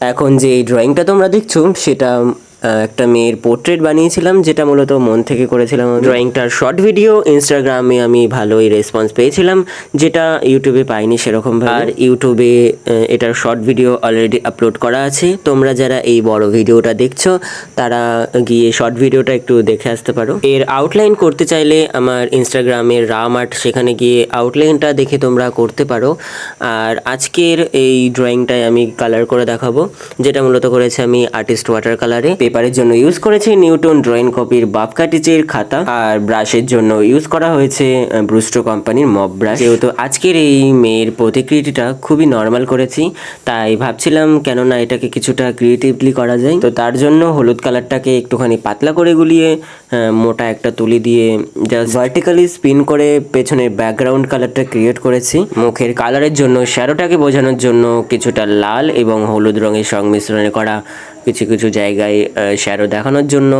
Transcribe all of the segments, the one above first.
এখন যে এই ড্রয়িংটা তোমরা দেখছ সেটা একটা মেয়ের পোর্ট্রেট বানিয়েছিলাম যেটা মূলত মন থেকে করেছিলাম ড্রয়িংটার শর্ট ভিডিও ইনস্টাগ্রামে আমি ভালোই রেসপন্স পেয়েছিলাম যেটা ইউটিউবে পাইনি সেরকম আর ইউটিউবে এটার শর্ট ভিডিও অলরেডি আপলোড করা আছে। তোমরা যারা এই বড় ভিডিওটা দেখছ তারা গিয়ে শর্ট ভিডিওটা একটু দেখে আসতে পারো। এর আউটলাইন করতে চাইলে আমার ইনস্টাগ্রামের রাম আর্ট সেখানে গিয়ে আউটলাইনটা দেখে তোমরা করতে পারো। আর আজকের এই ড্রয়িংটায় আমি কালার করে দেখাবো যেটা মূলত করেছি আমি আর্টিস্ট ওয়াটার কালারে পেপারের জন্য ইউজ করেছি নিউটন ড্রয়িং কপির বাপকাটিচের খাতা আর ব্রাশের জন্য ইউজ করা হয়েছে ব্রুস্টো কোম্পানির মব ব্রাশ। যেহেতু আজকের এই মেয়ের প্রতিকৃতিটা খুবই নর্মাল করেছি, তাই ভাবছিলাম কেননা এটাকে কিছুটা ক্রিয়েটিভলি করা যায়। তো তার জন্য হলুদ কালারটাকে একটুখানি পাতলা করে গুলিয়ে মোটা একটা তুলি দিয়ে জাস্ট ভার্টিক্যালি স্পিন করে পেছনের ব্যাকগ্রাউন্ড কালারটা ক্রিয়েট করেছি। মুখের কালারের জন্য শ্যারোটাকে বোঝানোর জন্য কিছুটা লাল এবং হলুদ রঙের সংমিশ্রণে করা কিছু কিছু জায়গায় শ্যাডো দেখানোর জন্য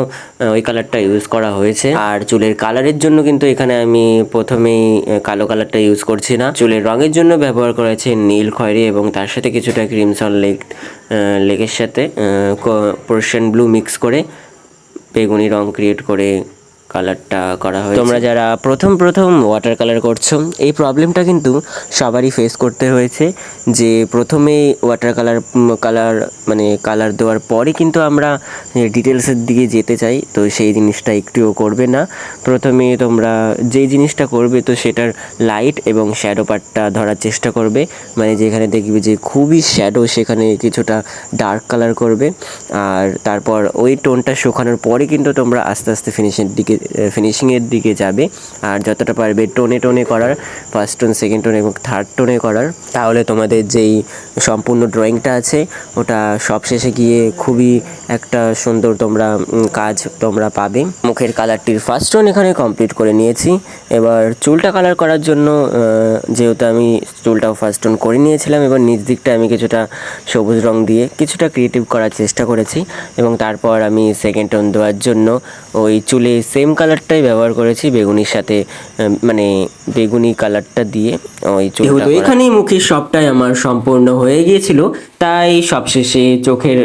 ওই কালারটা ইউজ করা হয়েছে। আর চুলের কালারের জন্য কিন্তু এখানে আমি প্রথমেই কালো কালারটা ইউজ করছি না। চুলের রঙের জন্য ব্যবহার করা হয়েছে নীল খয়েরি এবং তার সাথে কিছুটা ক্রিমসন লেক লেকের সাথে পোর্শন ব্লু মিক্স করে বেগুনি রং ক্রিয়েট করে কালারটা করা হয় তোমরা যারা প্রথম প্রথম ওয়াটার কালার করছ, এই প্রবলেমটা কিন্তু সবারই ফেস করতে হয়েছে যে প্রথমে ওয়াটার কালার কালার মানে কালার দেওয়ার পরে কিন্তু আমরা ডিটেলসের দিকে যেতে চাই, তো সেই জিনিসটা একটুও করবে না। প্রথমে তোমরা যেই জিনিসটা করবে, তো সেটার লাইট এবং শ্যাডো পার্টটা ধরার চেষ্টা করবে। মানে যেখানে দেখবে যে খুবই শ্যাডো সেখানে কিছুটা ডার্ক কালার করবে। আর তারপর ওই টোনটা শুকানোর পরে কিন্তু তোমরা আস্তে আস্তে ফিনিশের দিকে ফিনিশিংয়ের দিকে যাবে। আর যতটা পারবে টোনে টোনে করার ফার্স্ট টোন সেকেন্ড টোন এবং থার্ড টোনে করার, তাহলে তোমাদের যেই সম্পূর্ণ ড্রয়িংটা আছে, ওটা সব শেষে গিয়ে খুবই একটা সুন্দর তোমরা কাজ তোমরা পাবে। মুখের কালারটির ফার্স্ট টোন এখানে কমপ্লিট করে নিয়েছি। এবার চুলটা কালার করার জন্য যেহেতু আমি চুলটাও ফার্স্ট টোন করে নিয়েছিলাম, এবার নিচ দিকটা আমি কিছুটা সবুজ রং দিয়ে কিছুটা ক্রিয়েটিভ করার চেষ্টা করেছি। এবং তারপর আমি সেকেন্ড টোন দেওয়ার জন্য ওই চুলে সেম কালারটাই ব্যবহার করেছি বেগুনির সাথে মানে বেগুনি কালারটা দিয়ে ওই চুলটা এখানেই মুখের সবটাই আমার সম্পূর্ণ হয়ে গিয়েছিল তাই সবশেষে চোখের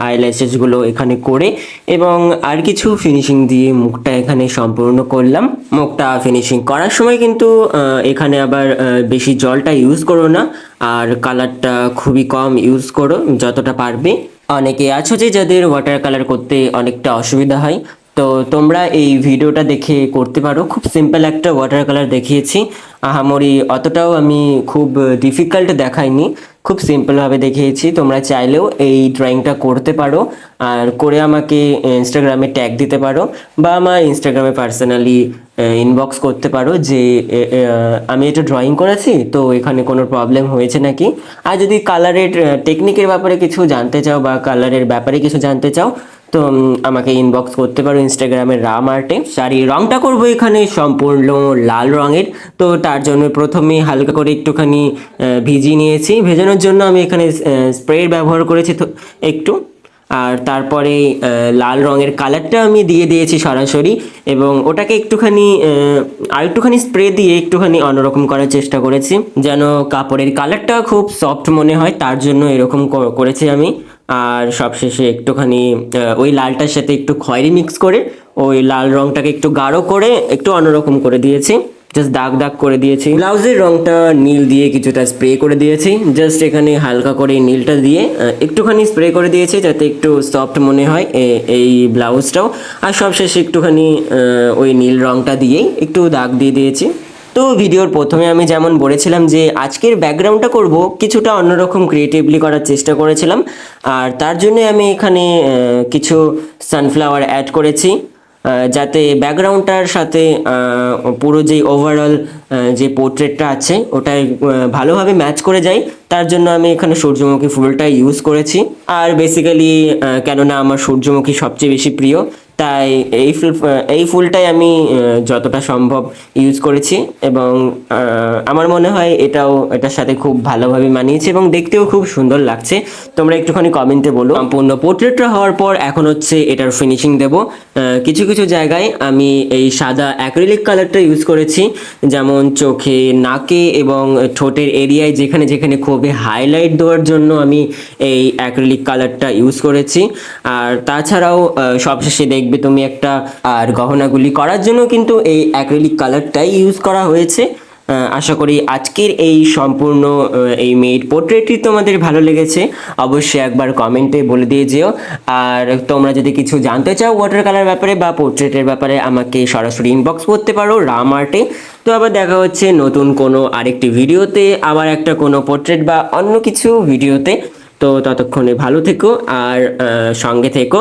আইল্যাশেসগুলো এখানে করে এবং আর কিছু ফিনিশিং দিয়ে মুখটা এখানে সম্পূর্ণ করলাম। মুখটা ফিনিশিং করার সময় কিন্তু এখানে আবার বেশি জলটা ইউজ করো না আর কালারটা খুবই কম ইউজ করো যতটা পারবে। অনেকে আছো যে যাদের ওয়াটার কালার করতে অনেকটা অসুবিধা হয় তো তোমরা এই ভিডিওটা দেখে করতে পারো। খুব সিম্পল একটা ওয়াটার কালার দেখিয়েছি। আহামরি অতটাও আমি খুব ডিফিকাল্ট দেখাইনি। খুব সিম্পলভাবে দেখিয়েছি। তোমরা চাইলেও এই ড্রয়িংটা করতে পারো। আর করে আমাকে ইনস্টাগ্রামে ট্যাগ দিতে পারো বা আমার ইনস্টাগ্রামে পার্সোনালি ইনবক্স করতে পারো যে আমি এটা ড্রয়িং করেছি, তো এখানে কোনো প্রবলেম হয়েছে নাকি? আর যদি কালারের টেকনিকের ব্যাপারে কিছু জানতে চাও বা কালারের ব্যাপারে কিছু জানতে চাও তো আমাকে ইনবক্স করতে পারো ইনস্টাগ্রামের রাম আর্টে আর এই রংটা করব এখানে সম্পূর্ণ লাল রঙের। তো, তার জন্য প্রথমে হালকা করে একটুখানি ভিজিয়ে নিয়েছি। ভেজানোর জন্য আমি এখানে স্প্রে ব্যবহার করেছি একটু। আর তারপরে লাল রঙের কালারটা আমি দিয়ে দিয়েছি সরাসরি। এবং ওটাকে একটুখানি আর একটুখানি স্প্রে দিয়ে একটুখানি অন্যরকম করার চেষ্টা করেছি। যেন কাপড়ের কালারটা খুব সফট মনে হয়, তার জন্য এরকম কর- করেছি আমি। আর সবশেষে একটুখানি ওই লালটার সাথে একটু খয়েরি মিক্স করে, ওই লাল রংটাকে একটু গাঢ় করে, একটু অন্যরকম করে দিয়েছি। জাস্ট দাগ দাগ করে দিয়েছি। ব্লাউজের রংটা নীল দিয়ে কিছুটা স্প্রে করে দিয়েছি। জাস্ট এখানে হালকা করে নীলটা দিয়ে একটুখানি স্প্রে করে দিয়েছি যাতে একটু সফট মনে হয় এই ব্লাউজটাও। আর সবশেষে একটুখানি ওই নীল রংটা দিয়েই একটু দাগ দিয়ে দিয়েছি। তো ভিডিওর প্রথমে আমি যেমন বলেছিলাম যে আজকের ব্যাকগ্রাউন্ডটা করব, কিছুটা অন্যরকম ক্রিয়েটিভলি করার চেষ্টা করেছিলাম। আর তার জন্য আমি এখানে কিছু সানফ্লাওয়ার অ্যাড করেছি যাতে ব্যাকগ্রাউন্ডটার সাথে পুরো যে ওভারঅল যে পোর্ট্রেটটা আছে ওটাই ভালোভাবে ম্যাচ করে যায়। তার জন্য আমি এখানে সূর্যমুখী ফুলটা ইউজ করেছি। আর বেসিক্যালি কেননা আমার সূর্যমুখী সবচেয়ে বেশি প্রিয় তাই এই ফুল, এই ফুলটাই আমি যতটা সম্ভব ইউজ করেছি এবং আমার মনে হয় এটাও, এটার সাথে খুব ভালোভাবে মানিয়েছে এবং দেখতেও খুব সুন্দর লাগছে। তোমরা একটুখানি কমেন্টে বলো। সম্পূর্ণ পোর্ট্রেটটা হওয়ার পর এখন হচ্ছে এটার ফিনিশিং দেব। কিছু কিছু জায়গায় আমি এই সাদা অ্যাক্রিলিক কালারটা ইউজ করেছি। যেমন চোখে, নাকে এবং ঠোঁটের এরিয়ায় যেখানে যেখানে খুবই হাইলাইট দেওয়ার জন্য আমি এই অ্যাক্রিলিক কালারটা ইউজ করেছি। আর তাছাড়াও সবশেষে সবশেষে দেখবে তুমি একটা, আর গহনাগুলি করার জন্য কিন্তু এই অ্যাক্রিলিক কালারটাই ইউজ করা হয়েছে। আশা করি আজকের এই সম্পূর্ণ এই মেয়ের পোর্ট্রেটটি তোমাদের ভালো লেগেছে। অবশ্যই একবার কমেন্টে বলে দিয়ে যেও। আর তোমরা যদি কিছু জানতে চাও ওয়াটার কালার ব্যাপারে বা পোর্ট্রেটের ব্যাপারে, আমাকে সরাসরি ইনবক্স করতে পারো রাম আর্টে তো আবার দেখা হচ্ছে নতুন কোনো আরেকটি ভিডিওতে, আবার একটা কোনো পোর্ট্রেট বা অন্য কিছু ভিডিওতে। তো ততক্ষণে ভালো থেকো, আর সঙ্গে থেকো।